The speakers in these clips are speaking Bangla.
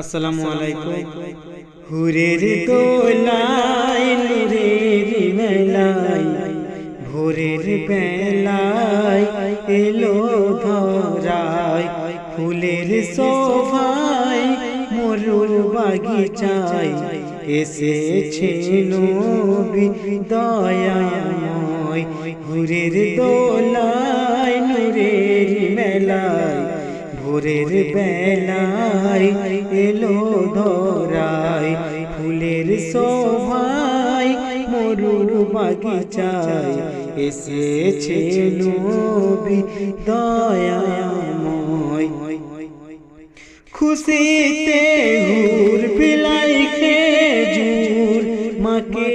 আসসালামু আলাইকুম। হুরের দোলাই নুরের মেলাই ভোরের বেলায় এলো ধরায়, ফুলের শোভায় মরুর বাগিচায়, এসেছে নবী দয়াময়, হুরের দোলায়, নুরের মেলায়। ভোরের বেলায় এলো ধরায়, ফুলের শোভায় মরুর বাগিচায় এসেছে নবী দয়াময়। খুশিতে হুর পিলাই খেজুর, মাকে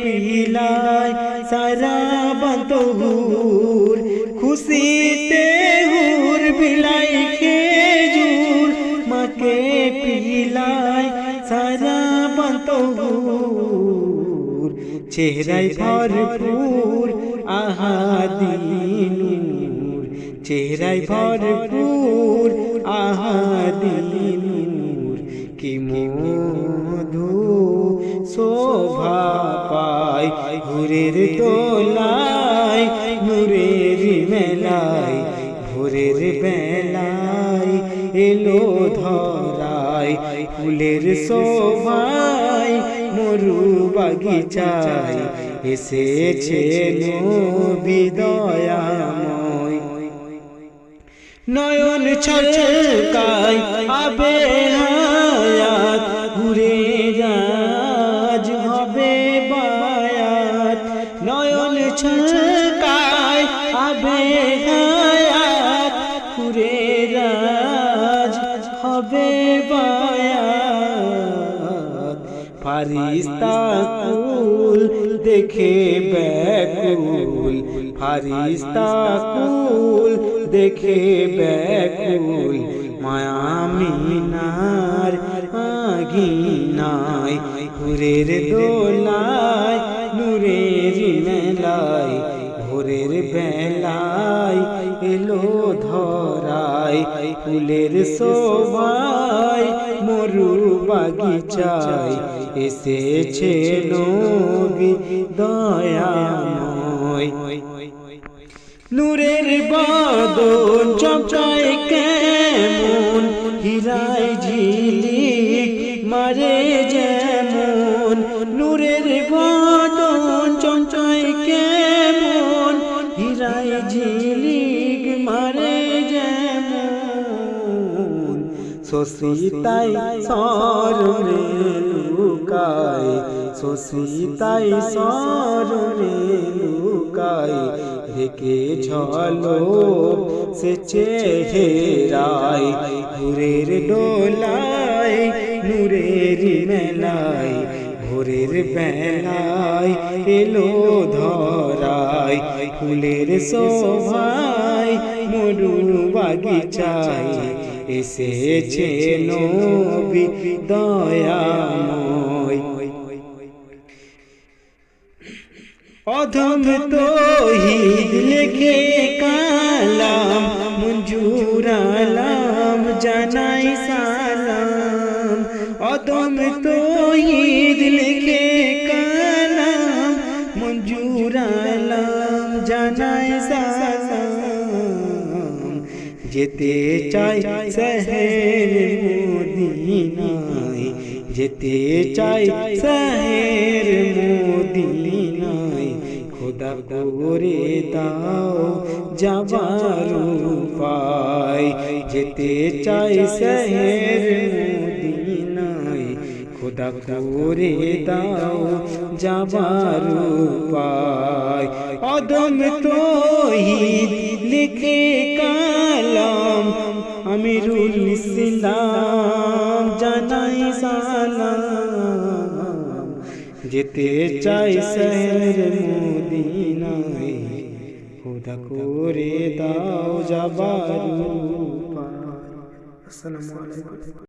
পিলাই সারা বন্ধুর বন্ধুর চেহারায় ভরপুর আহাদিনুর, চেহারায় ভরপুর আহাদিনুর, কি মধু শোভা পায় ঘুরের দোলায়, নূরের মেলায়, ভোরের বেলায় এলো ধরায় ফুলের শোভায় মরু বাগিচায়। এসেছে বিদয়াময় নয়ন ছলকায় আবে হায়াত ফারিস্তা কুল, দেখে ব্যাকুল। ফারিস্তা কুল, দেখে ব্যাকুল। মায়ামিনার আগিনায় হুরের দোলায়, নূরের মেলায়, ভোরের বেলায়। এলো ধরায় ফুলের শোভায়, মরু বাগিচায় এসেছে নবী দয়াময়। নূরের বাদন চমচায় কেমন, হীরায় ঝিলিক মারে যেমন। নূরের বাদন শশিতাই সরণে লুকায় শশিতাই সরণে লুকায় রেখে ঝলো সে চেহারায় ঘুরের ডোলায় নূরের মেলায়, ভোরের বেলায় এলো ধরায়, ফুলের শোভায় মরু বাগিচায় এসেছে নবী দয়াময় অধম তহিদ লেখে কালাম মঞ্জুরালাম জানাই সালাম অধম তহিদ লেখে কালাম মঞ্জুরালাম জানাই সালাম যেতে চাই শহর মদিনায়। যেতে চাই শহর মদিনায়। খোদা করে দাও যাবার উপায়। যেতে চাই শহর মদিনায়। খোদা করে দাও যাবার উপায়। অদম তোহিদ লিখে আমিরুল ইসলাম জানাই সালাম যেতে চাই শহর মদিনায় খোদা করে দাও যাবার উপায় আসসালামু আলাইকুম